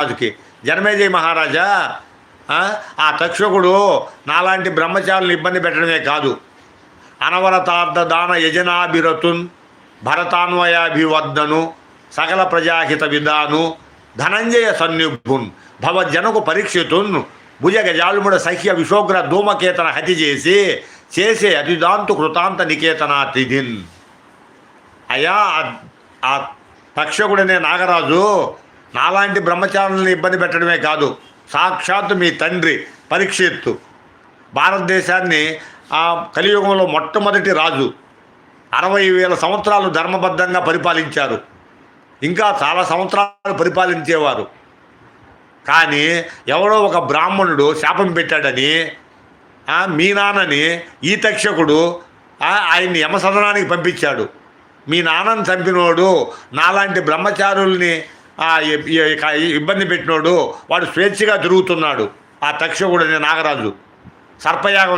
రాజుకి జనమేజయ మహారాజా ఆ, ఆ తక్షకుడు నాలాంటి బ్రహ్మచారులను ఇబ్బంది పెట్టడమే కాదు. అనవరతార్థ దాన యజనాభిరతున్ భరతాన్వయాభివర్ధను సకల ప్రజాహిత విధాను ధనంజయ సన్నిభున్ భవజనకు పరీక్షితున్ భుజగ జాలుముడ సహ్య విశోగ్ర ధూమకేతన హతి చేసి చేసే అతిదాంతు కృతాంత నికేతనాతిథిన్. అయ్యా ఆ- ఆ తక్షకుడనే నాగరాజు నాలాంటి బ్రహ్మచారులను ఇబ్బంది పెట్టడమే కాదు. సాక్షాత్తు మీ తండ్రి పరీక్షిత్తు. భారతదేశాన్ని ఆ కలియుగంలో మొట్టమొదటి రాజు అరవై వేల సంవత్సరాలు ధర్మబద్ధంగా పరిపాలించారు. ఇంకా చాలా సంవత్సరాలు పరిపాలించేవారు. కానీ ఎవరో ఒక బ్రాహ్మణుడు శాపం పెట్టాడని మీ నాన్నని ఈ తక్షకుడు ఆయన్ని యమసదనానికి పంపించాడు. మీ నాన్నని చంపినోడు నాలాంటి బ్రహ్మచారుల్ని ఇబ్బంది పెట్టినోడు వాడు స్వేచ్ఛగా తిరుగుతున్నాడు. ఆ తక్షకుడు నాగరాజు. సర్పయాగం